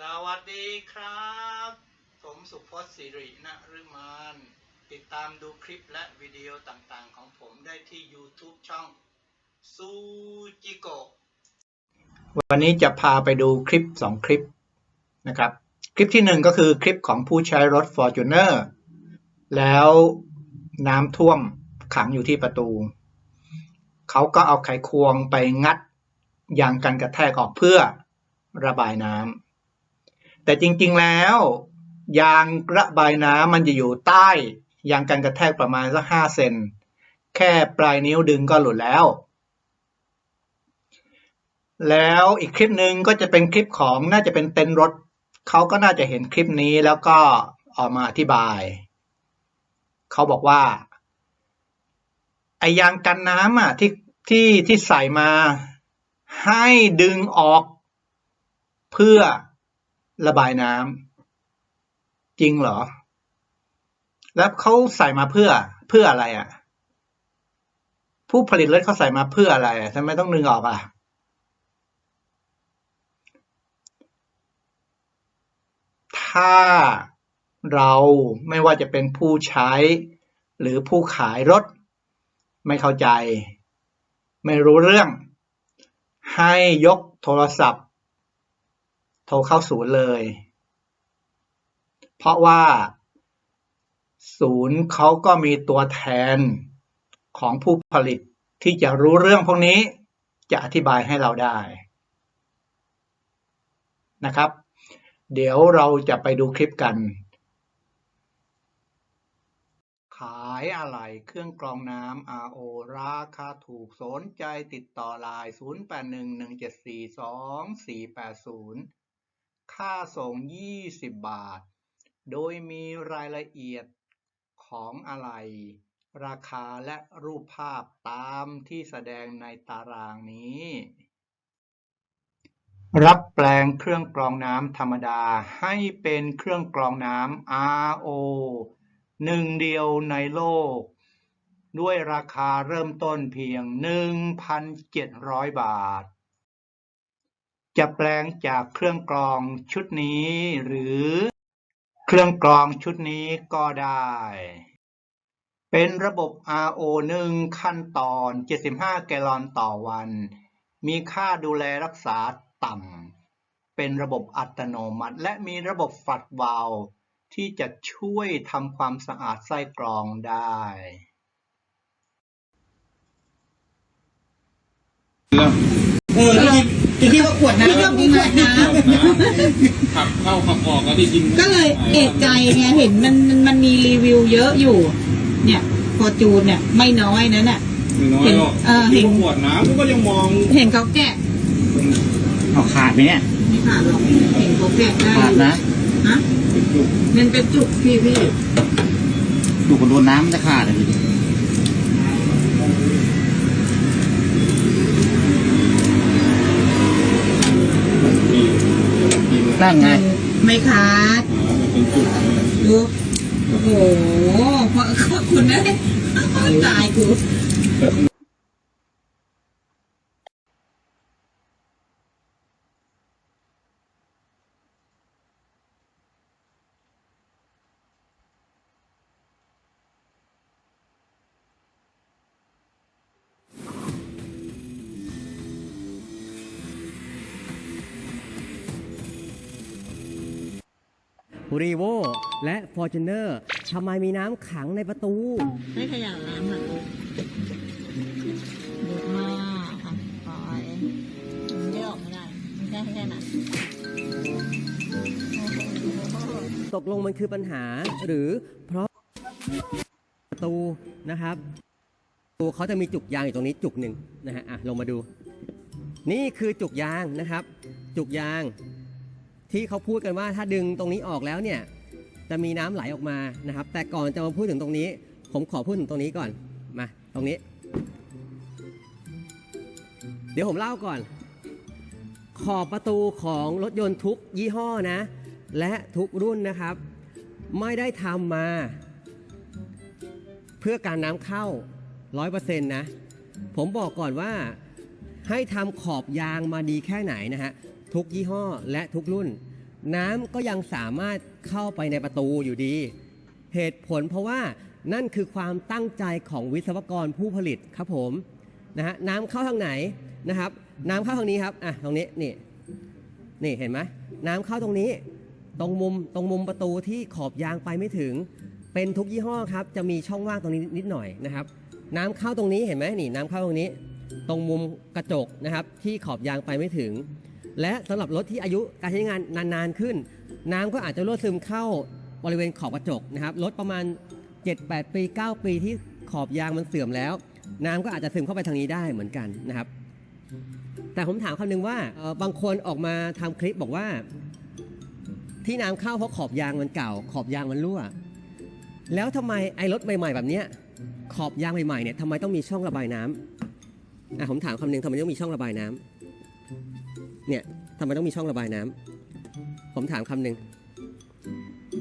สวัสดีครับ ผมสุพจน์สิรินฤมานติดตามดูคลิปและวิดีโอต่างๆ ของผมได้ที่ YouTube ช่องซูจิโกวันนี้จะพาไปดูคลิป 2 คลิปนะครับ คลิปที่หนึ่งก็คือคลิปของผู้ใช้รถ Fortuner แล้วน้ำท่วมขังอยู่ที่ประตู เขาก็เอาไขควงไปงัดยางกันกระแทกออกเพื่อระบายน้ำ แต่จริงๆแล้วยางระบายน้ำมันจะอยู่ใต้ ยางกันกระแทกประมาณสักห้าเซนแค่ปลายนิ้วดึงก็หลุดแล้ว แล้วอีกคลิปหนึ่งก็จะเป็นคลิปของน่าจะเป็นเต็นท์รถเขาก็น่าจะเห็นคลิปนี้แล้วก็ออกมาอธิบาย เขาบอกว่าไอยางกันน้ำอะที่ที่ที่ใส่มาให้ดึงออกเพื่อ ระบายน้ำจริงเหรอ แล้วเขาใส่มาเพื่อเพื่ออะไรอะ ผู้ผลิตรถเขาใส่มาเพื่ออะไรอะทำไมต้องดึงออกอะถ้าเราไม่ว่าจะเป็นผู้ใช้หรือผู้ขายรถ ไม่เข้าใจ ไม่รู้เรื่อง ให้ยกโทรศัพท์ ทรเข้าศูนย์เลย เพราะว่าศูนย์เขาก็มีตัวแทนของผู้ผลิตที่จะรู้เรื่องพวกนี้จะอธิบายให้เราได้นะครับ เดี๋ยวเราจะไปดูคลิปกัน ขายอะไรเครื่องกรองน้ำ RO ราคาถูกสนใจติดต่อไลน์0811742480 ค่าส่ง 20 บาท โดยมีรายละเอียดของอะไร ราคาและรูปภาพตามที่แสดงในตารางนี้ รับแปลงเครื่องกรองน้ำธรรมดาให้เป็นเครื่องกรองน้ำ RO หนึ่งเดียวในโลก ด้วยราคาเริ่มต้นเพียง 1,700 บาท จะแปลงจากเครื่องกรองชุดนี้ หรือเครื่องกรองชุดนี้ก็ได้ เป็นระบบ RO 1ขั้นตอน 75 แกลลอนต่อวัน มีค่าดูแลรักษาต่ำ เป็นระบบอัตโนมัติ และมีระบบฝัดวาลที่จะช่วยทำความสะอาดไส้กรองได้เออ ได้ยินที่ว่าขวดน้ำที่ว่าขวดน้ขับเข้าขับออกแล้วได้ยินำก็เลยเอกใจไงเห็นมันมันมันมีรีวิวเยอะอยู่ เนี่ยฟอร์จูนเนี่ยไม่น้อยนะน่ะไม่น้อยหรอกเออเห็ที่นขวดน้ำก็ยังมองเห็นเขาแกะเอาขาดไหมเนี่ยไม่ขาดหรอกเห็นเขาแกะได้ขาดนะฮะมันเป็นจุกพี่พี่ดูกโดนน้ำมันจะขาดเลย นั่นไง ไม่ขาดดูโอ้โหขอบคุณนะตายกู รีโวและ f o r t u n e r ทำไมมีน้ำขังในประตู ไม่ขยับน้ำอะเยอะมากค่ะปล่อยมันเยอะออกไม่ได้มันได้แค่นั้นตกลงมันคือปัญหาหรือเพราะประตูนะครับประตูเขาจะมีจุกยางอยู่ตรงนี้จุกหนึ่งนะฮะอะลงมาดู นี่คือจุกยางนะครับ จุกยาง ที่เขาพูดกันว่าถ้าดึงตรงนี้ออกแล้วเนี่ยจะมีน้ำไหลออกมานะครับ แต่ก่อนจะมาพูดถึงตรงนี้ ผมขอพูดถึงตรงนี้ก่อนมาตรงนี้ เดี๋ยวผมเล่าก่อน ขอบประตูของรถยนต์ทุกยี่ห้อนะ และทุกรุ่นนะครับ ไม่ได้ทำมา เพื่อการน้ำเข้า 100%นะ ผมบอกก่อนว่าให้ทำขอบยางมาดีแค่ไหนนะฮะ ทุกยี่ห้อและทุกรุ่น น้ำก็ยังสามารถเข้าไปในประตูอยู่ดี เหตุผลเพราะว่านั่นคือความตั้งใจของวิศวกรผู้ผลิตครับผมนะฮะน้ำเข้าทางไหนนะครับ น้ำเข้าทางนี้ครับอะตรงนี้นี่นี่เห็นไหมน้ำเข้าตรงนี้ ตรงมุมตรงมุมประตูที่ขอบยางไปไม่ถึง เป็นทุกยี่ห้อครับจะมีช่องว่างตรงนี้นิดหน่อยนะครับ น้ำเข้าตรงนี้เห็นไหมนี่น้ำเข้าตรงนี้ ตรงมุมกระจกนะครับที่ขอบยางไปไม่ถึง และสำหรับรถที่อายุการใช้งานนานๆขึ้น น้ำก็อาจจะรั่วซึมเข้าบริเวณขอบกระจกนะครับรถประมาณ 7-8 ปี 9 ปีที่ขอบยางมันเสื่อมแล้ว น้ำก็อาจจะซึมเข้าไปทางนี้ได้เหมือนกันนะครับ แต่ผมถามคำหนึ่งว่าบางคนออกมาทำคลิปบอกว่า ที่น้ำเข้าเพราะขอบยางมันเก่า ขอบยางมันรั่ว แล้วทำไมไอ้รถใหม่ ๆ แบบเนี้ยขอบยางใหม่ๆเนี่ยทำไมต้องมีช่องระบายน้ำอะผมถามคำหนึ่งทำไมต้องมีช่องระบายน้ำ เนี่ยทำไมต้องมีช่องระบายน้ำผมถามคำนึง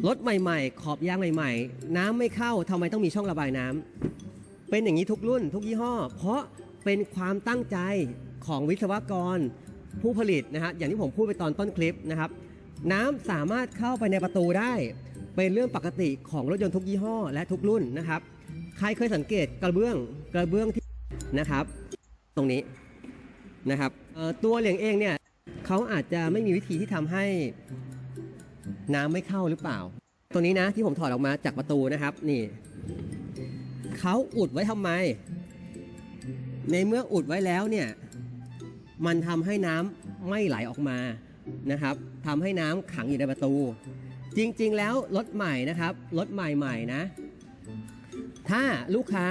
รถใหม่ ๆ ขอบยางใหม่ ๆ น้ำไม่เข้าทำไมต้องมีช่องระบายน้ำเป็นอย่างนี้ทุกรุ่น ทุกยี่ห้อ เพราะเป็นความตั้งใจของวิศวกรผู้ผลิตนะฮะอย่างที่ผมพูดไปตอนต้นคลิปนะครับ น้ำสามารถเข้าไปในประตูได้ เป็นเรื่องปกติของรถยนต์ทุกยี่ห้อ และทุกรุ่นนะครับ ใครเคยสังเกตกระเบื้องกระเบื้องที่นะครับ ตรงนี้นะครับตัวเหลียงเองเนี่ย เขาอาจจะไม่มีวิธีที่ทำให้น้ำไม่เข้าหรือเปล่า ตัวนี้นะที่ผมถอดออกมาจากประตูนะครับ นี่เขาอุดไว้ทำไม ในเมื่ออุดไว้แล้วเนี่ย มันทำให้น้ำไม่ไหลออกมานะครับทำให้น้ำขังอยู่ในประตู จริง ๆ แล้วรถใหม่นะครับรถใหม่ๆนะ ถ้าลูกค้า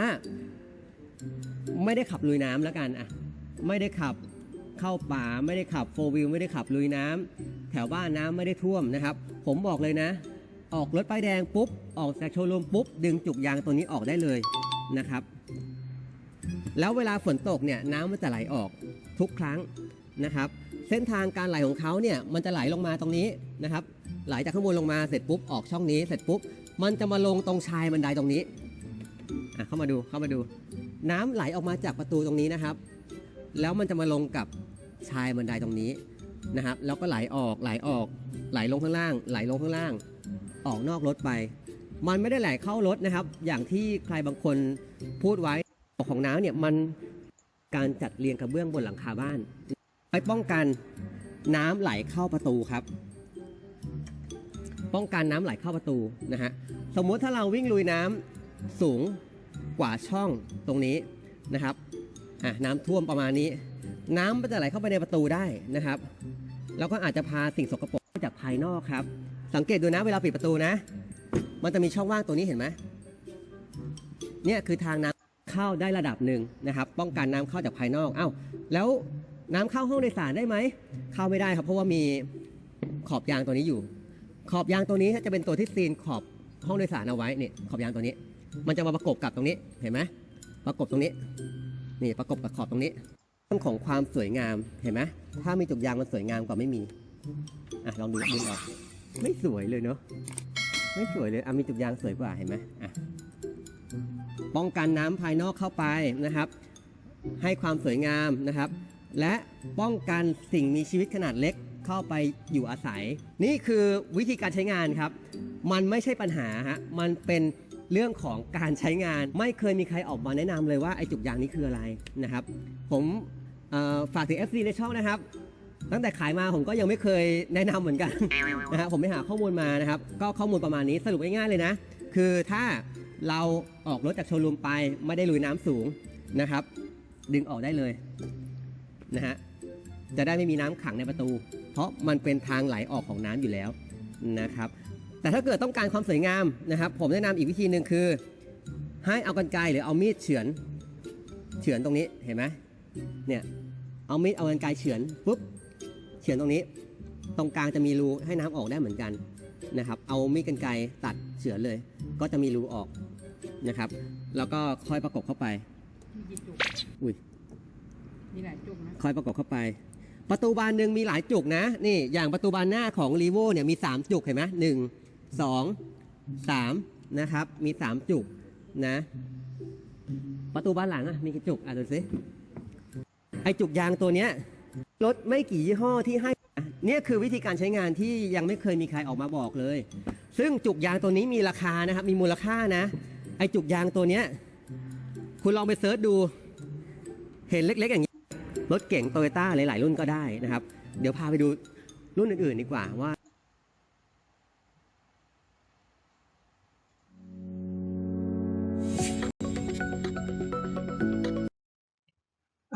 ไม่ได้ขับลุยน้ำแล้วกันอะไม่ได้ขับ เข้าป่าไม่ได้ขับโฟวิลไม่ได้ขับลุยน้ำแถวบ้านน้ำไม่ได้ท่วมนะครับ ผมบอกเลยนะ ออกรถป้ายแดงปุ๊บ ออกจากโชว์รูมปุ๊บ ดึงจุกยางตัวนี้ออกได้เลยนะครับ แล้วเวลาฝนตกเนี่ยน้ำมันจะไหลออกทุกครั้งนะครับ เส้นทางการไหลของเขาเนี่ยมันจะไหลลงมาตรงนี้นะครับ ไหลจากข้างบนลงมาเสร็จปุ๊บออกช่องนี้เสร็จปุ๊บ มันจะมาลงตรงชายบันไดตรงนี้อะเข้ามาดูเข้ามาดู น้ำไหลออกมาจากประตูตรงนี้นะครับ แล้วมันจะมาลงกับ ชายบันไดตรงนี้นะครับแล้วก็ไหลออกไหลออก ไหลลงข้างล่าง ไหลลงข้างล่าง ออกนอกรถไป มันไม่ได้ไหลเข้ารถนะครับ อย่างที่ใครบางคนพูดไว้ของน้ำเนี่ยมันการจัดเรียงกระเบื้องบนหลังคาบ้าน ไปป้องกันน้ำไหลเข้าประตูครับ ป้องกันน้ำไหลเข้าประตูนะฮะสมมุติถ้าเราวิ่งลุยน้ำสูงกว่าช่องตรงนี้นะครับอะน้ำท่วมประมาณนี้ น้ำมันจะไหลเข้าไปในประตูได้นะครับ แล้วก็อาจจะพาสิ่งสกปรกจากภายนอกครับ สังเกตดูนะเวลาปิดประตูนะ มันจะมีช่องว่างตรงนี้เห็นไหมเนี่ยคือทางน้ำเข้าได้ระดับหนึ่งนะครับ ป้องกันน้ำเข้าจากภายนอก เอ้าแล้วน้ำเข้าห้องโดยสารได้ไหม เข้าไม่ได้ครับ เพราะว่ามีขอบยางตัวนี้อยู่ ขอบยางตัวนี้จะเป็นตัวที่ซีนขอบห้องโดยสารเอาไว้เนี่ยขอบยางตัวนี้ มันจะมาประกบกับตรงนี้เห็นไหมประกบตรงนี้ นี่ประกบกับขอบตรงนี้ รื่องของความสวยงามเห็นไหมถ้ามีจุกยางมันสวยงามกว่าไม่มีอะลองดูดึงออกไม่สวยเลยเนาะไม่สวยเลยอะมีจุกยางสวยกว่าเห็นไหมอะป้องกันน้ำภายนอกเข้าไปนะครับ ให้ความสวยงามนะครับ และป้องกันสิ่งมีชีวิตขนาดเล็กเข้าไปอยู่อาศัย นี่คือวิธีการใช้งานครับ มันไม่ใช่ปัญหาฮะมันเป็นเรื่องของการใช้งานไม่เคยมีใครออกมาแนะนำเลยว่าไอ้จุกยางนี้คืออะไรนะครับ ผม ฝากถึง FC ในช่องนะครับ ตั้งแต่ขายมาผมก็ยังไม่เคยแนะนำเหมือนกัน นะฮะผมไปหาข้อมูลมานะครับ ก็ข้อมูลประมาณนี้สรุปง่ายๆเลยนะ คือถ้าเราออกรถจากโชว์รูมไปไม่ได้ลุยน้ำสูงนะครับ ดึงออกได้เลยนะฮะจะได้ไม่มีน้ำขังในประตู เพราะมันเป็นทางไหลออกของน้ำอยู่แล้วนะครับ แต่ถ้าเกิดต้องการความสวยงามนะครับ ผมแนะนำอีกวิธีหนึ่งคือ ให้เอากันไกรหรือเอามีดเฉือน เฉือนตรงนี้เห็นไหมเนี่ย เอามีดเอากันไกรเฉือนปุ๊บเฉือนตรงนี้ ตรงกลางจะมีรูให้น้ำออกได้เหมือนกันนะครับ เอามีดกรรไกรตัดเฉือนเลย ก็จะมีรูออกนะครับ แล้วก็ค่อยประกบเข้าไปมีกี่จุกอุ้ยมีหลายจุกนะค่อยประกบเข้าไป ประตูบานหนึ่งมีหลายจุกนะ นี่อย่างประตูบานหน้าของรีโวเนี่ยมี 3 จุกเห็นไหมหนึ่งสองสามนะครับ มี 3 จุกนะ ประตูบานหลังอะมีกี่จุกอะดูสิ ไอจุกยางตัวเนี้ยรถไม่กี่ยี่ห้อที่ให้เนี่ยคือวิธีการใช้งานที่ยังไม่เคยมีใครออกมาบอกเลย ซึ่งจุกยางตัวนี้มีราคานะครับ มีมูลค่านะ ไอจุกยางตัวเนี้ยคุณลองไปเซิร์ชดู เห็นเล็ก ๆ อย่างนี้ รถเก่งโตโยต้าหลาย ๆ รุ่นก็ได้นะครับ เดี๋ยวพาไปดูรุ่นอื่น ๆ ดีกว่าว่า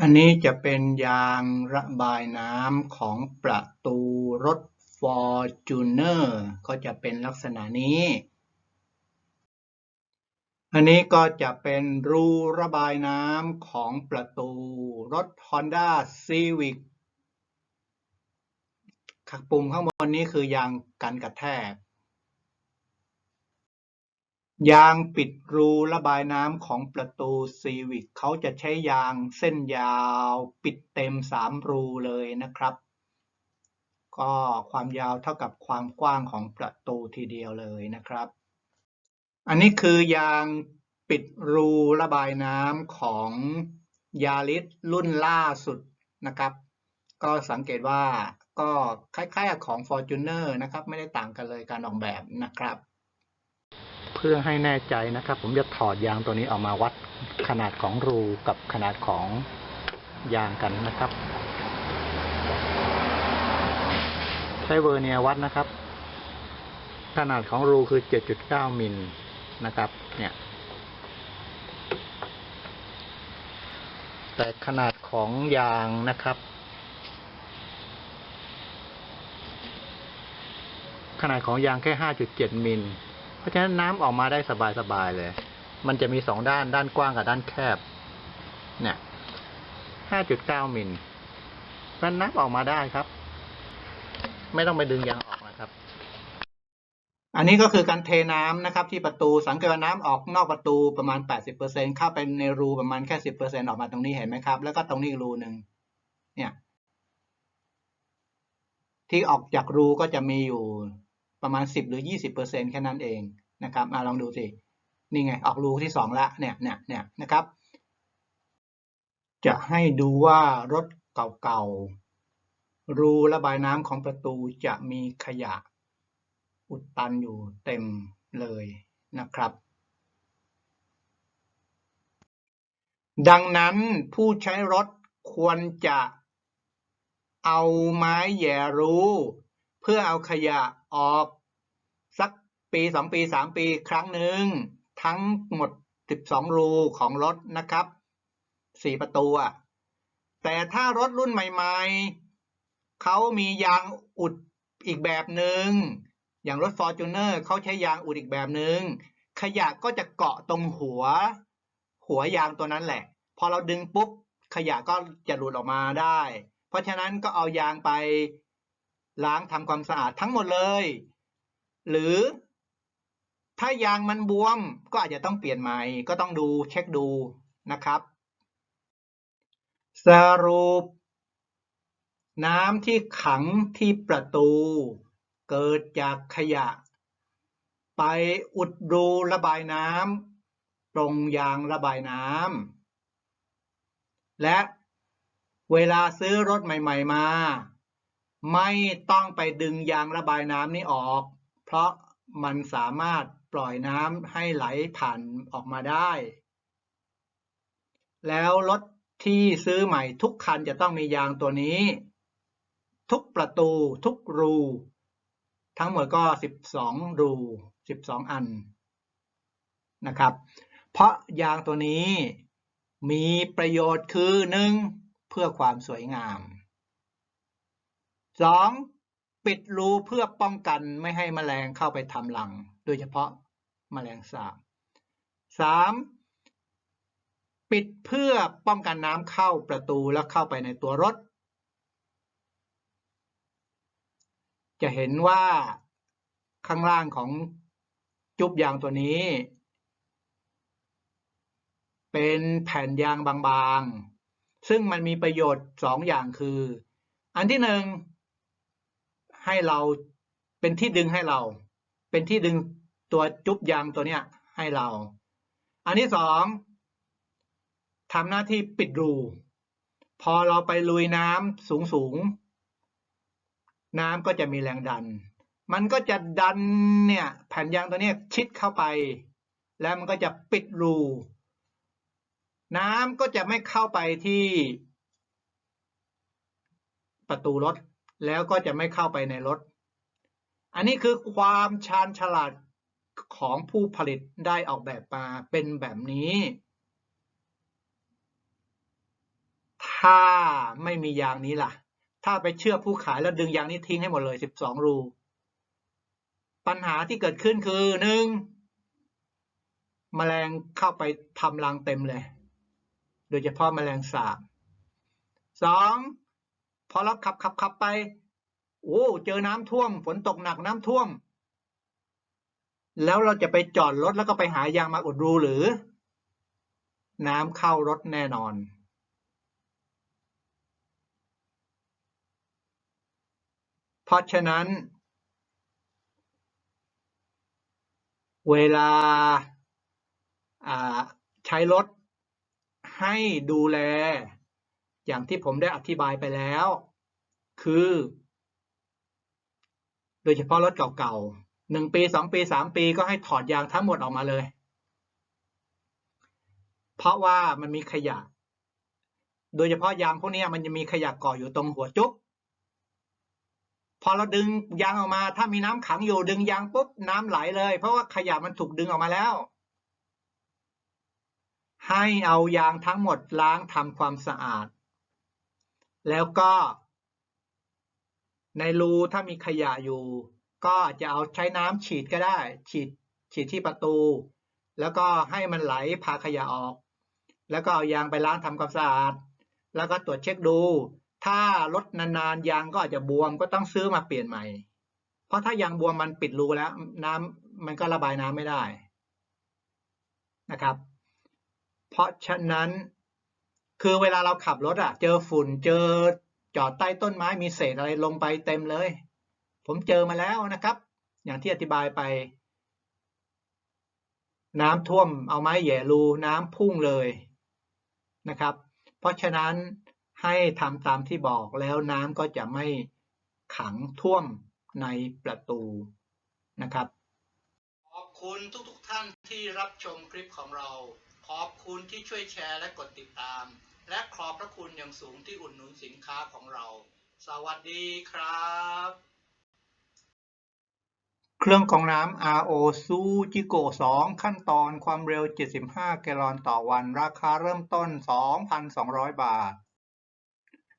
อันนี้จะเป็นยางระบายน้ำของประตูรถ Fortuner ก็จะเป็นลักษณะนี้ อันนี้ก็จะเป็นรูระบายน้ำของประตูรถ Honda Civic ขักปุ่มข้างบนนี้คือยางกันกระแทก ยางปิดรูระบายน้ำของประตูซีวิกเขาจะใช้ยางเส้นยาวปิดเต็มสามรูเลยนะครับ ก็ความยาวเท่ากับความกว้างของประตูทีเดียวเลยนะครับ อันนี้คือยางปิดรูระบายน้ำของยาริสรุ่นล่าสุดนะครับ ก็สังเกตว่าก็คล้ายๆของ Fortuner นะครับ ไม่ได้ต่างกันเลยการออกแบบนะครับ พื่อให้แน่ใจนะครับ ผมจะถอดยางตัวนี้ออกมาวัดขนาดของรูกับขนาดของยางกันนะครับ ใช้เวอร์เนียวัดนะครับ ขนาดของรูคือ 7.9 มิลนะครับ เนี่ย แต่ขนาดของยางนะครับขนาดของยางแค่ 5.7 มิลเพ ราะฉะนั้นน้ำออกมาได้สบายๆเลย มันจะมีสองด้านด้านกว้างกับด้านแคบ เนี่ย5.9มิลเพราะฉะนั้นน้ำออกมาได้ครับ ไม่ต้องไปดึงยางออกนะครับ อันนี้ก็คือการเทน้ำนะครับ ที่ประตูสังเกตว่าน้ำออกนอกประตูประมาณ80%เข้าไปในรูประมาณแค่10%ออกมาตรงนี้เห็นไหมครับ แล้วก็ตรงนี้รูหนึ่งเนี่ย ที่ออกจากรูก็จะมีอยู่ ประมาณ 10 หรือ 20%แค่นั้นเองนะครับมาลองดูสินี่ไงออกรูที่สองละเนี่ยเนี่ยเนี่ยนะครับ จะให้ดูว่ารถเก่าๆ รูระบายน้ำของประตูจะมีขยะอุดตันอยู่เต็มเลยนะครับ ดังนั้นผู้ใช้รถควรจะเอาไม้แย่รู เพื่อเอาขยะออก สักปีสองปีสามปีครั้งหนึ่งทั้งหมดสิบสองรูของรถนะครับสี่ประตูอะแต่ถ้ารถรุ่นใหม่ๆ เขามียางอุดอีกแบบหนึ่งอย่างรถ Fortuner เขาใช้ยางอุดอีกแบบหนึ่งขยะก็จะเกาะตรงหัว หัวยางตัวนั้นแหละ พอเราดึงปุ๊บขยะก็จะหลุดออกมาได้ เพราะฉะนั้นก็เอายางไป ล้างทำความสะอาดทั้งหมดเลย หรือถ้ายางมันบวมก็อาจจะต้องเปลี่ยนใหม่ ก็ต้องดูเช็คดูนะครับ สรุป น้ำที่ขังที่ประตู เกิดจากขยะ ไปอุดรูระบายน้ำตรงยางระบายน้ำและเวลาซื้อรถใหม่ ๆ มา ไม่ต้องไปดึงยางระบายน้ำนี้ออก เพราะมันสามารถปล่อยน้ำให้ไหลผ่านออกมาได้ แล้วรถที่ซื้อใหม่ทุกคันจะต้องมียางตัวนี้ ทุกประตูทุกรู ทั้งหมดก็ 12 รู 12 อันนะครับ เพราะยางตัวนี้มีประโยชน์คือ 1. เพื่อความสวยงาม 2. ปิดรูเพื่อป้องกันไม่ให้แมลงเข้าไปทำรัง โดยเฉพาะแมลงสาบ 3. ปิดเพื่อป้องกันน้ำเข้าประตูและเข้าไปในตัวรถ จะเห็นว่าข้างล่างของจุบยางตัวนี้ เป็นแผ่นยางบางๆ ซึ่งมันมีประโยชน์สองอย่างคือ อันที่หนึ่ง ให้เราเป็นที่ดึงให้เรา เป็นที่ดึงตัวจุบยางตัวเนี้ยให้เรา อันที่สองทำหน้าที่ปิดรู พอเราไปลุยน้ำสูงๆน้ำก็จะมีแรงดัน มันก็จะดันเนี่ยแผ่นยางตัวเนี้ยชิดเข้าไป แล้วมันก็จะปิดรู น้ำก็จะไม่เข้าไปที่ประตูรถ แล้วก็จะไม่เข้าไปในรถ อันนี้คือความชาญฉลาดของผู้ผลิตได้ออกแบบมาเป็นแบบนี้ ถ้าไม่มียางนี้ล่ะ ถ้าไปเชื่อผู้ขายแล้วดึงยางนี้ทิ้งให้หมดเลย 12 รู ปัญหาที่เกิดขึ้นคือหนึ่งแมลงเข้าไปทำรังเต็มเลย โดยเฉพาะแมลงสาบสอง อเราขับขับขับไปโอ้เจอน้ำท่วม ฝนตกหนักน้ำท่วม แล้วเราจะไปจอดรถแล้วก็ไปหายางมาอุดรูหรือ น้ำเข้ารถแน่นอน เพราะฉะนั้น เวลาาใช้รถให้ดูแล อย่างที่ผมได้อธิบายไปแล้ว คือ โดยเฉพาะรถเก่าๆหนึ่งปีสองปีสามปีก็ให้ถอดยางทั้งหมดออกมาเลย เพราะว่ามันมีขยะ โดยเฉพาะยางพวกนี้มันจะมีขยะเก่ออยู่ตรงหัวจุกพอเราดึงยางออกมา ถ้ามีน้ำขังอยู่ดึงยางปุ๊บน้ำไหลเลย เพราะว่าขยะมันถูกดึงออกมาแล้ว ให้เอายางทั้งหมดล้างทำความสะอาด แล้วก็ ในรูถ้ามีขยะอยู่ ก็จะเอาใช้น้ำฉีดก็ได้ ฉีดฉีดที่ประตู แล้วก็ให้มันไหลพาขยะออก แล้วก็เอายางไปล้างทำความสะอาด แล้วก็ตรวจเช็คดู ถ้ารถนานๆยางก็อาจจะบวมก็ต้องซื้อมาเปลี่ยนใหม่ เพราะถ้ายางบวมมันปิดรูแล้ว น้ำมันก็ระบายน้ำไม่ได้นะครับ เพราะฉะนั้น คือเวลาเราขับรถอะเจอฝุ่นเจอจอดใต้ต้นไม้มีเศษอะไรลงไปเต็มเลย ผมเจอมาแล้วนะครับ อย่างที่อธิบายไป น้ำท่วมเอาไม้แย่รูน้ำพุ่งเลยนะครับ เพราะฉะนั้นให้ทำตามที่บอกแล้วน้ำก็จะไม่ขังท่วมในประตูนะครับ ขอบคุณทุกๆทท่านที่รับชมคลิปของเรา ขอบคุณที่ช่วยแชร์และกดติดตาม และขอบพระคุณอย่างสูงที่อุดหนุนสินค้าของเรา สวัสดีครับ เครื่องกรองน้ำ RO ซูจิโก2ขั้นตอนความเร็ว 75 แกลลอนต่อวัน ราคาเริ่มต้น 2,200 บาท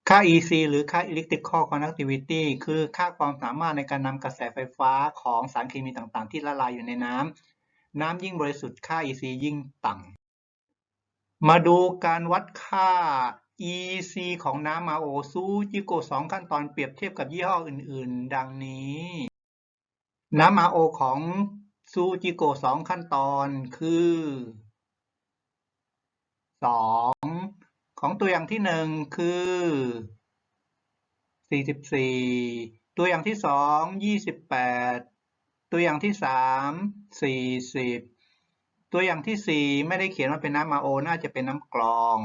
ค่า EC หรือค่า Electrical Conductivity คือค่าความสามารถในการนำกระแสไฟฟ้าของสารเคมีต่างๆ ที่ละลายอยู่ในน้ำ น้ำยิ่งบริสุทธิ์ค่า EC ยิ่งต่ำ มาดูการวัดค่า EC ของน้ำ RO ซูจิโก2ขั้นตอนเปรียบเทียบกับยี่ห้ออื่น ๆ ดังนี้ น้ำ RO ของซูจิโก2ขั้นตอนคือ 2 ของตัวอย่างที่ 1 คือ 44 ตัวอย่างที่ 2 28 ตัวอย่างที่ 3 40 ตัวอย่างที่ 4 ไม่ได้เขียนว่าเป็นน้ำ RO น่าจะเป็นน้ำกรอง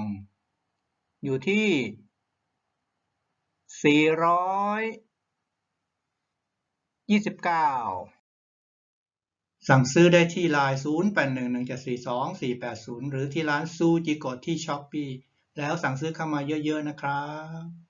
อยู่ที่ 429 สั่งซื้อได้ที่ไลน์0811742480 หรือที่ร้านซูจิโกะที่ช้อปปีแล้วสั่งซื้อเข้ามาเยอะๆนะครับ